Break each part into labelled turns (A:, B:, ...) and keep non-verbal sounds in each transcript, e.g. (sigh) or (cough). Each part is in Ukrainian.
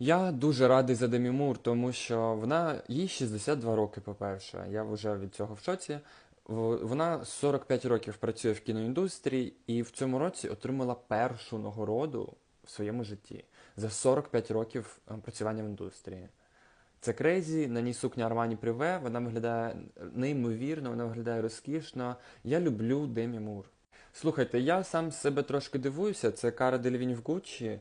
A: Я дуже радий за Демі Мур, тому що вона їй 62 роки, по-перше. Я вже від цього в шоці. Вона 45 років працює в кіноіндустрії і в цьому році отримала першу нагороду в своєму житті за 45 років е, працювання в індустрії. Це крейзі, на ній сукня Armani Privé, вона виглядає неймовірно, вона виглядає розкішно. Я люблю Демі Мур. Слухайте, я сам себе трошки дивуюся, це Кара Делівінь в Гуччі.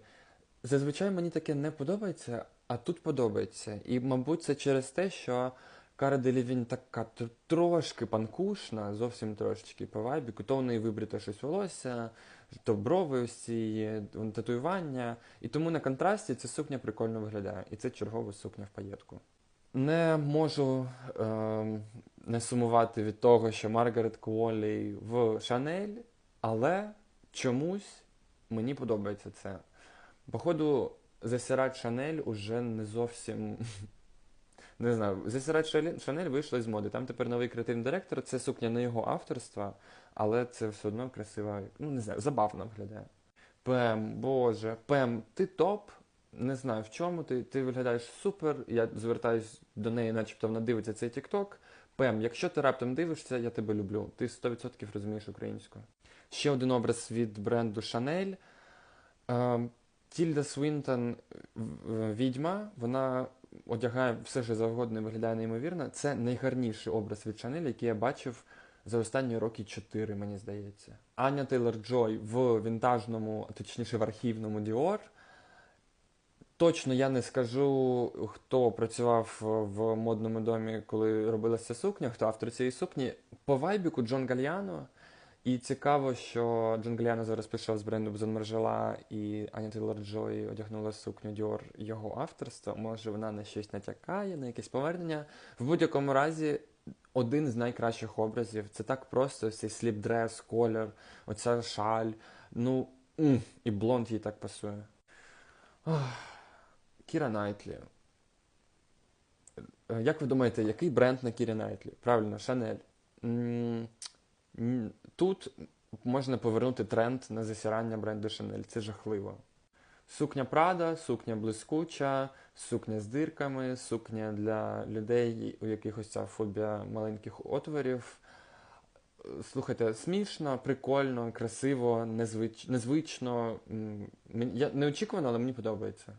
A: Зазвичай мені таке не подобається, а тут подобається. І, мабуть, це через те, що Кара Делівінь така трошки панкушна, зовсім трошечки по вайбіку, то в неї вибрите щось волосся, то брови ось ці татуювання. І тому на контрасті ця сукня прикольно виглядає. І це чергова сукня в паєтку. Не можу ем, не сумувати від того, що Маргарет Куолі в Шанель, але чомусь мені подобається це. Походу, засирать Шанель уже не зовсім. (laughs) Не знаю, засирать Шанель вийшло з моди. Там тепер новий креативний директор, це сукня не його авторства, але це все одно красиво, ну не знаю, забавно виглядає. Пем, боже, Пем, ти топ. Не знаю в чому ти. Ти виглядаєш супер. Я звертаюсь до неї, начебто вона дивиться цей TikTok. Пем, якщо ти раптом дивишся, я тебе люблю. Ти 100% розумієш українську. Ще один образ від бренду Chanel. Е, Тільда Свінтон відьма, вона одягає все, що завгодно і виглядає неймовірно. Це найгарніший образ від Chanel, який я бачив за останні роки 4, мені здається. Аня Тейлор Джой в вінтажному, точніше в архівному Dior. Точно я не скажу, хто працював в модному домі, коли робилася сукня, хто автор цієї сукні. По вайбіку Джон Гальяно. І цікаво, що Джон Гальяно зараз пішов з бренду Бзон Маржела і Аня Тейлор Джой одягнула сукню Dior його авторства. Може, вона на щось натякає, на якесь повернення. В будь-якому разі, один з найкращих образів. Це так просто цей сліп-дрес, колір, оця шаль. Ну, і блонд їй так пасує. Ох. Кіра Найтлі. Е, Як ви думаєте, який бренд на Кірі Найтлі? Правильно, Шанель. Тут можна повернути тренд на засирання бренду Шанель. Це жахливо. Сукня Прада, сукня блискуча, сукня з дирками, сукня для людей, у яких ось ця фобія маленьких отворів. Слухайте, смішно, прикольно, красиво, незвич... незвично. Я неочікувано, але мені подобається.